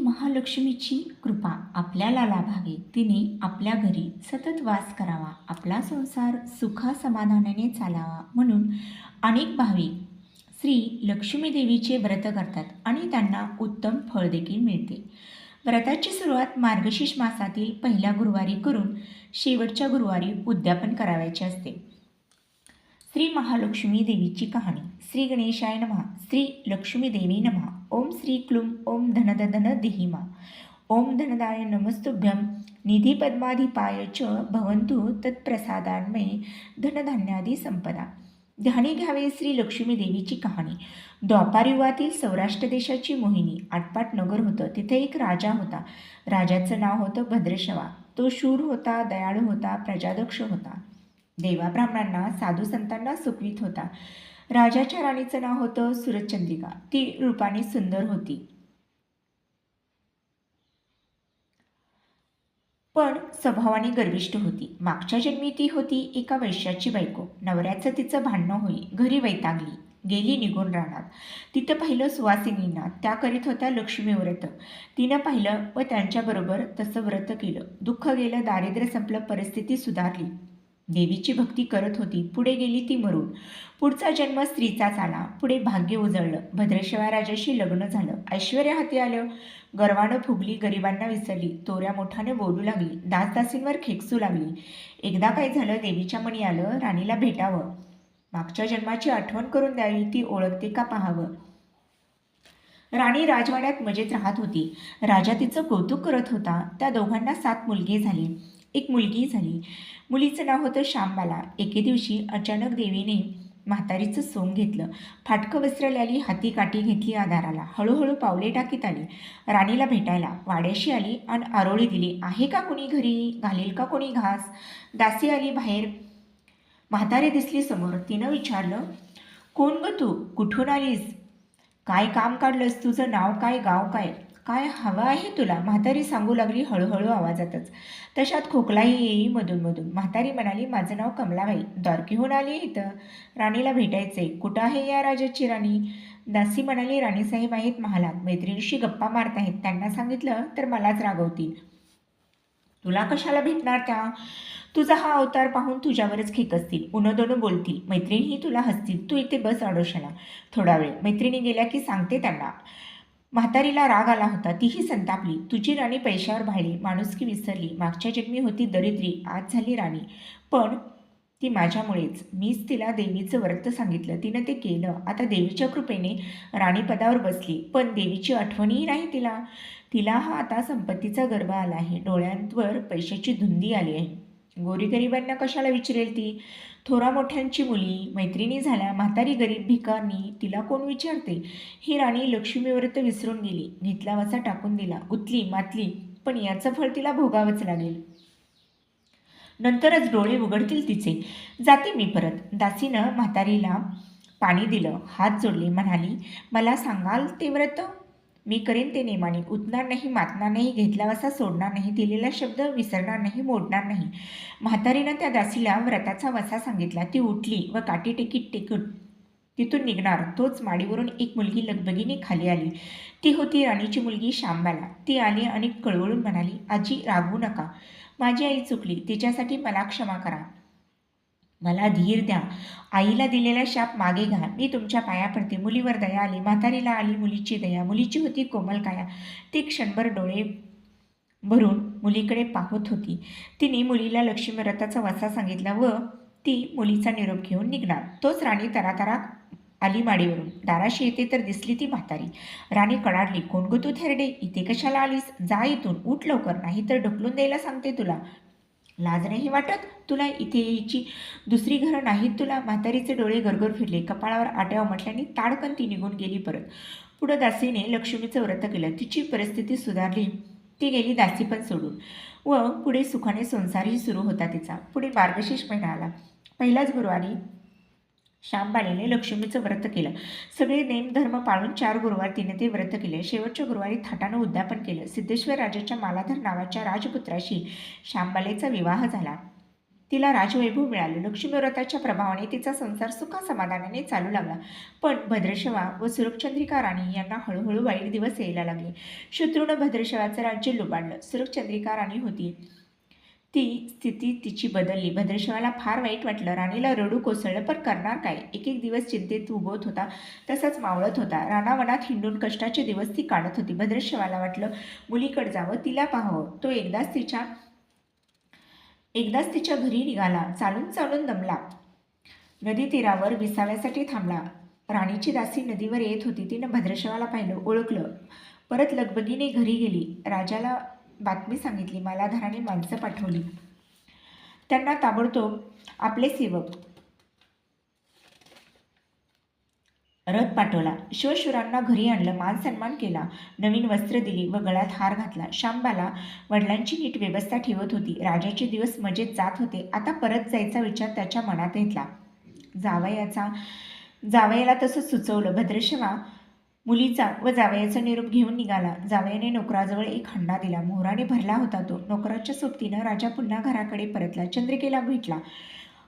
महालक्ष्मीची कृपा आपल्याला लाभावी. तिने आपल्या घरी सतत वास करावा. आपला संसार सुखा समाधानाने चालावा म्हणून अनेक भाविक श्री लक्ष्मीदेवीचे व्रत करतात आणि त्यांना उत्तम फळ देखील मिळते. व्रताची सुरुवात मार्गशीर्ष मासातील पहिल्या गुरुवारी करून शेवटच्या गुरुवारी उद्यापन करावयाचे असते. श्री महालक्ष्मी देवीची कहाणी. श्री गणेशाय नमः. श्री लक्ष्मी देवी नमः. ओम श्री क्लुम ओम धनद धन दिहिमा ओम धनदाय नमस्तुभ्यम निधी पद्माधिपाय च भवंतु तत्प्रसादान्मये धनधान्यादी संपदा. ध्यानी घ्यावे श्री लक्ष्मी देवीची कहाणी. द्वापार युगातील सौराष्ट्र देशाची मोहिनी आटपाट नगर होतं तिथे एक राजा होता. राजाचं नाव होतं भद्रशवा. तो शूर होता दयाळू होता प्रजादक्ष होता. देवा ब्राह्मणांना साधू संतांना सुखवीत होता. राजाच्या राणीचं नाव होतं सुरचंद्रिका ती रूपाने सुंदर होती. पण स्वभावाने गर्विष्ठ होती. मागच्या जन्मी ती होती एका वैश्याची बायको. नवऱ्याचं तिचं भांडणं होई घरी वैतागली. गेली निघून राहणार तिथं पाहिलं सुवासिनींना. त्या करीत होत्या लक्ष्मी व्रत. तिनं पाहिलं व त्यांच्याबरोबर तसं व्रत केलं. दुःख गेलं दारिद्र्य संपलं परिस्थिती सुधारली. देवीची भक्ती करत होती. पुढे गेली ती मरून. पुढचा जन्म स्त्रीचाच आला पुढे भाग्य उजळलं. भद्रेश्वर राजाशी लग्न झालं. ऐश्वर्या हाती आलं. गर्वानं फुगली गरिबांना विसरली. तोऱ्या मोठ्याने बोलू लागली. दासदासींवर खेकसू लागली. एकदा काय झालं देवीच्या मणी आलं. राणीला भेटावं. मागच्या जन्माची आठवण करून द्यावी ती ओळखते का पाहावं? राणी राजवाड्यात मजेत राहत होती. राजा तिचं कौतुक करत होता. त्या दोघांना सात मुलगी झाली. एक मुलगी झाली. मुलीचं नाव होतं श्यामबाला. एके दिवशी अचानक देवीने म्हातारीचं सोंग घेतलं. फाटकं वस्त्र आली हाती काठी घेतली आधाराला. हळूहळू पावले टाकीत आली. राणीला भेटायला वाड्याशी आली आणि आरोळी दिली. आहे का कोणी घरी? घालेल का कोणी घास? दासी आली बाहेर. म्हातारी दिसली समोर. तिनं विचारलं कोण ग तू? कुठून आलीस? काय काम काढलंस? तुझं नाव काय? गाव काय? काय हवं आहे तुला? म्हातारी सांगू लागली हळूहळू आवाजातच. तशात खोकलाही येई मधून म्हातारी म्हणाली माझं नाव कमलाबाई. द्वारकीहून आली इथं. राणीला भेटायचंय. कुठं आहे या राजाची राणी? दासी म्हणाली राणीसाहेब आहेत महालात. मैत्रिणीशी गप्पा मारत आहेत. त्यांना सांगितलं तर मलाच रागवतील. तुला कशाला भेटणार त्या? तुझा हा अवतार पाहून तुझ्यावरच खेकसतील उनदोनं बोलतील. मैत्रिणीही तुला हसतील. तू इथे बस आडोशाला. थोडा वेळ. मैत्रिणी गेल्या की सांगते त्यांना. म्हातारीला राग आला होता. तीही संतापली. तुझी राणी पैशावर भाळली माणुसकी विसरली. मागच्या जन्मी होती दरिद्री आज झाली राणी. पण ती माझ्यामुळेच. मीच तिला देवीचं व्रत सांगितलं. तिनं ते केलं. आता देवीच्या कृपेने राणीपदावर बसली. पण देवीची आठवणही नाही तिला. तिला हा आता संपत्तीचा गर्भ आला आहे. डोळ्यांवर पैशाची धुंदी आली आहे. गोरीगरिबांना कशाला विचारेल ती? थोरा मोठ्यांची मुली मैत्रिणी झाल्या म्हातारी गरीब भिकारणी तिला कोण विचारते? ही राणी लक्ष्मीव्रत विसरून गेली. घेतला टाकून दिला. उतली मातली पण याचं फळ तिला भोगावंच लागेल. नंतरच डोळे उघडतील तिचे. जाते मी परत. दासीनं म्हातारीला पाणी दिलं. हात जोडले. म्हणाली मला सांगाल ते व्रत? मी करेन ते नेमाने. उतणार नाही मातणार नाही घेतला वसा सोडणार नाही दिलेला शब्द विसरणार नाही मोडणार नाही. म्हातारीनं त्या दासीला व्रताचा वसा सांगितला. ती उठली व काठी टेकीत टेकून तिथून निघणार. तोच माडीवरून एक मुलगी लगबगीने खाली आली. ती होती राणीची मुलगी शांबाला ती आली आणि कळवळून म्हणाली आजी रागवू नका. माझी आई चुकली. तिच्यासाठी मला क्षमा करा. मला धीर द्या. आईला दिलेला शाप मागे घ्या मी तुमच्या पाया पडते मुलीवर दया आली. म्हातारीला आली मुलीची दया. मुलीची होती कोमल काया. ती क्षणभर डोळे भरून मुलीकडे पाहत होती. तिने मुलीला लक्ष्मीव्रताचा वसा सांगितला व ती मुलीचा निरोप घेऊन निघणार. तोच राणी तरातरा आली माडीवरून. दाराशी येते तर दिसली ती म्हातारी. राणी कडाडली. कोण गो तू थेरडे? इथे कशाला आलीस? जा इथून. उठ लवकर. नाही तर ढकलून द्यायला सांगते तुला. लाज नाही वाटत? तुला इथे यायची? दुसरी घरं नाहीत तुला? म्हातारीचे डोळे गरगर फिरले. कपाळावर आट्याव म्हटल्याने ताडकन ती निघून गेली परत. पुढं दासीने लक्ष्मीचं व्रत केलं. तिची परिस्थिती सुधारली. ती गेली दासी पण सोडून. व पुढे सुखाने संसारही सुरू होता तिचा. पुढे मार्गशीर्ष महिना आला. पहिलाच गुरुवारी श्यामबाईने लक्ष्मीचं व्रत केलं. सगळे नेमधर्म पाळून चार गुरुवार तिने ते व्रत केले. शेवटच्या गुरुवारी थाटानं उद्यापन केलं. सिद्धेश्वर राजाच्या मालाधर नावाच्या राजपुत्राशी श्यामबालेचा विवाह झाला. तिला राजवैभव मिळालं. लक्ष्मीव्रताच्या प्रभावाने तिचा संसार सुखासमाधानाने चालू लागला. पण भद्रशवा व सुरक्षचंद्रिका राणी यांना हळूहळू वाईट दिवस यायला लागले. शत्रूनं भद्रशवाचं राज्य लुबाडलं. सुरक्षचंद्रिका राणी होती. ती स्थिती तिची बदलली. भद्रेश्वराला फार वाईट वाटलं. राणीला रडू कोसळलं पण करणार काय? एक एक दिवस चिंतेत उभवत होता तसंच मावळत होता. रानावनात हिंडून कष्टाचे दिवस ती काढत होती. भद्रेश्वराला वाटलं मुलीकडे जावं तिला पाहावं. तो एकदाच तिच्या एकदाच तिच्या घरी निघाला. चालून चालून दमला. नदी तीरावर विसाव्यासाठी थांबला. राणीची दासी नदीवर येत होती. तिनं भद्रेश्वराला पाहिलं ओळखलं. परत लगबगीने घरी गेली. राजाला बातमी सांगितली मालाधाराने माणसं पाठवली. त्यांना ताबडतोब आपले सेवक रथ पाठवला. शिवशुरांना घरी आणलं मान सन्मान केला नवीन वस्त्र दिली व गळ्यात हार घातला. शांबाला वडिलांची नीट व्यवस्था ठेवत होती. राजाचे दिवस मजेत जात होते. आता परत जायचा विचार त्याच्या मनात येतला जावयाचा जावयाला तसं सुचवलं. भद्रशवा मुलीचा व जावयाचा निरोप घेऊन निघाला. जावयाने नोकराजवळ एक हंडा दिला. मोहराने भरला होता तो. नोकराच्या सोबतीनं राजा पुन्हा घराकडे परतला. चंद्रिकेला भेटला.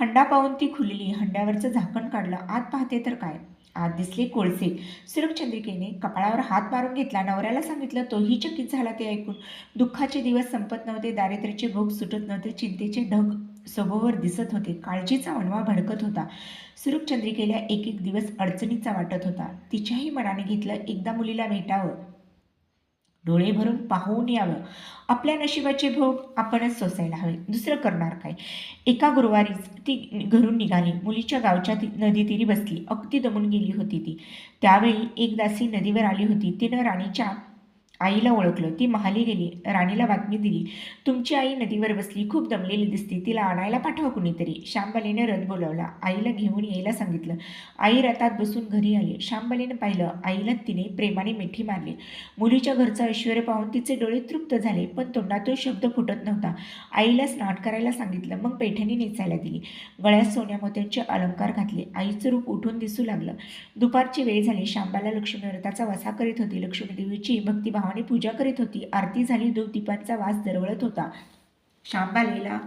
हंडा पाहून ती खुलली. हंड्यावरचं झाकण काढलं. आत पाहते तर काय? आत दिसले कोळसे. सुरक्षचंद्रिकेने कपाळावर हात मारून घेतला. नवऱ्याला सांगितलं तोही चकित झाला ते ऐकून. दुःखाचे दिवस संपत नव्हते. दारिद्र्याचे भोग सुटत नव्हते. चिंतेचे ढग सभोवर दिसत होते. काळजीचा अणवा भडकत होता. सुरूपचंद्रिकेला एक एक दिवस अडचणीचा वाटत होता. तिच्याही मनाने घेतलं एकदा मुलीला भेटावं. डोळे भरून पाहून यावं. आपल्या नशिबाचे भोग आपणच सोसायला हवे. दुसरं करणार काय? एका गुरुवारीच ती घरून निघाली. मुलीच्या गावच्या ती नदीतीरी बसली. अगदी दमून गेली होती ती. त्यावेळी एक दासी नदीवर आली होती. तिनं राणीच्या आईला ओळखलं. ती महाली गेली. राणीला बातमी दिली. तुमची आई नदीवर बसली. खूप दमलेली दिसते. तिला आणायला पाठवा कुणीतरी. श्यामबालीने रथ बोलावला. आईला घेऊन यायला सांगितलं. आई रथात बसून घरी आली. श्यामबालीनं पाहिलं. आईला तिने प्रेमाने मिठी मारली. मुलीच्या घरचं ऐश्वर पाहून तिचे डोळे तृप्त झाले पण तोंडातून शब्द फुटत नव्हता. आईला स्नान करायला सांगितलं. मग पैठणी नेसायला दिली. गळ्यात सोन्या मोत्यांचे अलंकार घातले. आईचं रूप उठून दिसू लागलं. दुपारची वेळ झाली. शांबाला लक्ष्मी व्रताचा वसा करीत होती. लक्ष्मी देवीची भावाने पूजा करीत होती. आरती झाली दीपांचा वास दरवळत होता. शांबालेला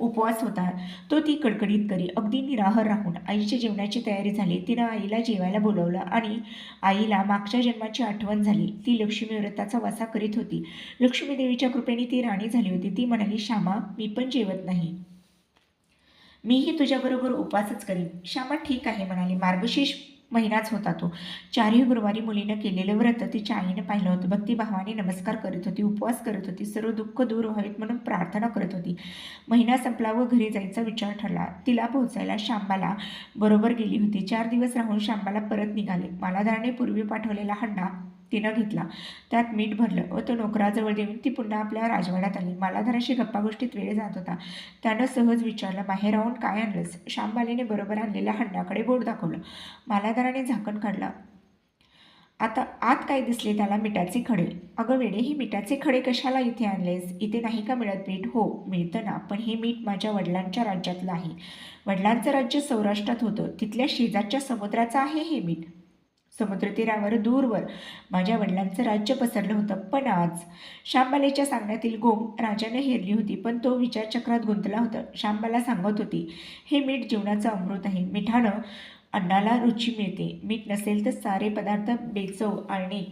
उपवास होता. तो ती कडकडीत करी. अगदी निराहर राहून आईच्या जेवणाची तयारी झाली. तिनं आईला जेवायला बोलवलं आणि आईला मागच्या जन्माची आठवण झाली. ती लक्ष्मी व्रताचा वसा करीत होती. लक्ष्मी देवीच्या कृपेने ती राणी झाली होती. ती म्हणाली श्यामा मी पण जेवत नाही. मीही तुझ्याबरोबर उपवासच करीन. श्यामा ठीक आहे म्हणाली. मार्गशीर्ष महिनाच होता तो. चारही गुरुवारी मुलीनं केलेलं व्रत तिच्या आईनं पाहिलं होतं. भक्तिभावाने नमस्कार करत होती उपवास करत होती सर्व दुःख दूर व्हावेत म्हणून प्रार्थना करत होती. महिना संपला व घरी जायचा विचार ठरला. तिला पोहोचायला शांबाला बरोबर गेली होती. चार दिवस राहून शांबाला परत निघाले. मालाधाराने पूर्वी पाठवलेला हंडा तिनं घेतला. त्यात मीठ भरलं. व तो नोकराजवळ देऊन ती पुन्हा आपल्या राजवाड्यात आली. मालाधाराशी गप्पा गोष्टीत वेळ जात होता. त्यानं सहज विचारलं बाहेर राहून काय आणलंस? श्यामबालीने बरोबर आणलेल्या हंडाकडे बोट दाखवलं. मालाधाराने झाकण काढलं. आता आत काय दिसले त्याला मिठाचे खडे? अगं वेडे हे मिठाचे खडे कशाला इथे आणलेस? इथे नाही का मिळत मीठ? हो मिळतं ना पण हे मीठ माझ्या वडिलांच्या राज्यातलं आहे. वडिलांचं राज्य सौराष्ट्रात होतं. तिथल्या शेजारच्या समुद्राचं आहे हे मीठ. समुद्रतीरावर दूरवर माझ्या वडिलांचं राज्य पसरलं होतं. पण आज शांबालेच्या सांगण्यातील गोम राजाने हेरली होती पण तो विचारचक्रात गुंतला होता. शांबाला सांगत होती हे मीठ जीवनाचं अमृत आहे. मिठानं अन्नाला रुची मिळते. मीठ नसेल तर सारे पदार्थ बेचव आणि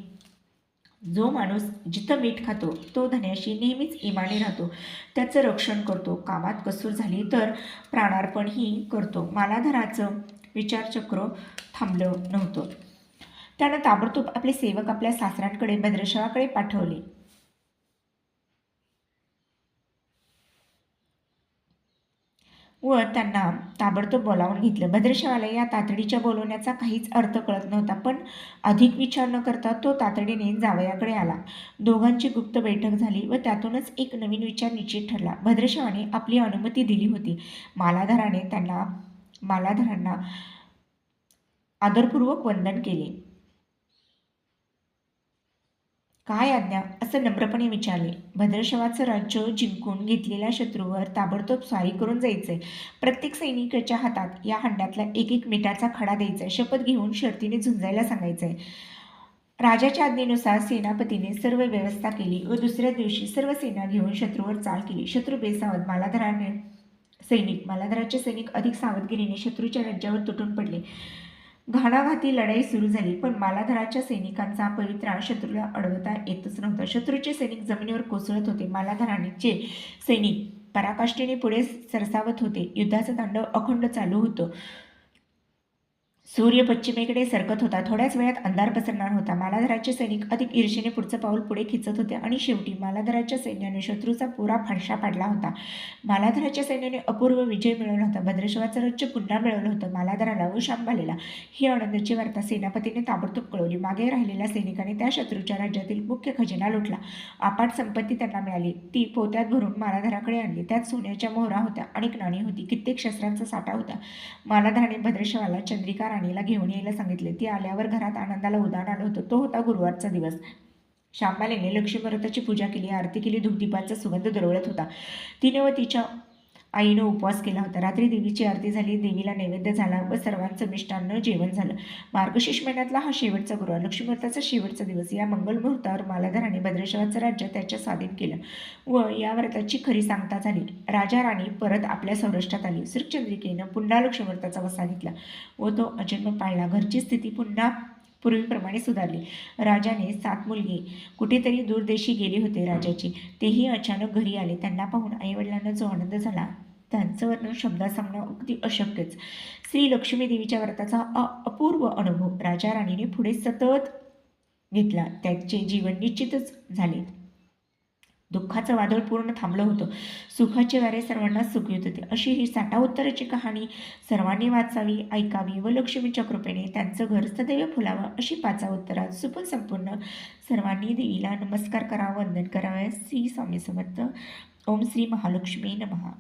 जो माणूस जिथं मीठ खातो तो धन्याशी नेहमीच इमाने राहतो. त्याचं रक्षण करतो. कामात कसूर झाली तर प्राणार्पणही करतो. मालाधराचं विचारचक्र थांबलं नव्हतं. त्यानं ताबडतोब आपले सेवक आपल्या सासऱ्यांकडे भद्रशवाकडे पाठवले. व त्यांना ताबडतोब बोलावून घेतलं. भद्रशवाला या तातडीच्या बोलवण्याचा काहीच अर्थ कळत नव्हता पण अधिक विचार न करता तो तातडीने जावयाकडे आला. दोघांची गुप्त बैठक झाली व त्यातूनच एक नवीन विचार निश्चित ठरला. भद्रशवाने आपली अनुमती दिली होती. मालाधाराने त्यांना मालाधारांना आदरपूर्वक वंदन केले. काय आज्ञा? असं नम्रपणे विचारले. भद्रशवाचं राज्य जिंकून घेतलेल्या शत्रूवर ताबडतोब स्वारी करून जायचंय. प्रत्येक सैनिकाच्या हातात या हंड्यातला एक एक मिठाचा खडा द्यायचा शपथ घेऊन शर्तीने झुंजायला सांगायचंय. राजाच्या आज्ञेनुसार सेनापतीने सर्व व्यवस्था केली व दुसऱ्या दिवशी सर्व सेना घेऊन शत्रूवर चाल केली. शत्रू बेसावत मालाधराने सैनिक मालाधराचे सैनिक अधिक सावधगिरीने शत्रूच्या राज्यावर तुटून पडले. घाणाघाती लढाई सुरू झाली पण मालाधराच्या सैनिकांचा पवित्रा शत्रूला अडवता येतच नव्हता. शत्रूचे सैनिक जमिनीवर कोसळत होते. मालाधराणीचे सैनिक पराकाष्ठेने पुढे सरसावत होते. युद्धाचं तांडव अखंड चालू होतं. सूर्य पश्चिमेकडे सरकत होता. थोड्याच वेळात अंधार पसरणार होता. मालाधराचे सैनिक अधिक ईर्षेने पुढचं पाऊल पुढे खिचत होते आणि शेवटी मालाधराच्या सैन्याने शत्रूचा पुरा फारशा पाडला होता. मालाधराच्या सैन्याने अपूर्व विजय मिळवला होता. भद्रेश्वराचं राज्य पुन्हा मिळवलं होतं. मालाधराला व शांभालेला ही आनंदाची वार्ता सेनापतीने ताबडतोब कळवली. मागे राहिलेल्या सैनिकाने त्या शत्रूच्या राज्यातील मुख्य खजिना लुटला. अपाट संपत्ती त्यांना मिळाली. ती पोत्यात भरून मालाधराकडे आणली. त्यात सोन्याच्या मोहरा होत्या. अनेक नाणी होती. कित्येक शस्त्रांचा साठा होता. मालाधराने भद्रेश्वराला चंद्रिका राणीला घेऊन यायला सांगितले. ती आल्यावर घरात आनंदाला उदाहरण आलं होतं. तो होता गुरुवारचा दिवस. शांबालेने लक्ष्मीव्रताची पूजा केली आरती केली धुपदीपाचा सुगंध दरवळत होता. तिने व तिच्या आईनं उपवास केला होता. रात्री देवीची आरती झाली देवीला नैवेद्य झाला व सर्वांचं मिष्टान्न जेवण झालं. मार्गशीर्ष महिन्यातला हा शेवटचा गुरुवार लक्ष्मीव्रताचा शेवटचा दिवस. या मंगल मुहूर्तावर मालाधराने भद्रेश्वराचं राज्य त्याच्या स्वाधीन केलं व या व्रताची खरी सांगता झाली. राजा राणी परत आपल्या सौराष्ट्रात आली. श्रीचंद्रिकेनं पुन्हा लक्ष्मीव्रताचा वसा घेतला व तो अजन्म पाळला. घरची स्थिती पुन्हा पूर्वीप्रमाणे सुधारली. राजाने सात मुलगे कुठेतरी दूरदेशी गेले होते राजाचे. तेही अचानक घरी आले. त्यांना पाहून आईवडिलांना जो आनंद झाला त्यांचं वर्णन शब्दात सांगणं अगदी अशक्यच. श्री लक्ष्मी देवीच्या व्रताचा अ अपूर्व अनुभव राजा राणीने पुढे सतत घेतला. त्याचे जीवन निश्चितच झाले. दुःखाचं वादळ पूर्ण थांबलं होतं. सुखाचे वारे सर्वांना सुख येत होते. अशी ही साठा उत्तराची कहाणी सर्वांनी वाचावी ऐकावी व लक्ष्मीच्या कृपेने त्यांचं घर सदैव फुलावं अशी पाचा उत्तरात सुपून संपूर्ण सर्वांनी देवीला नमस्कार करावा वंदन करावं. श्री स्वामी समर्थ. ओम श्री महालक्ष्मी नमहा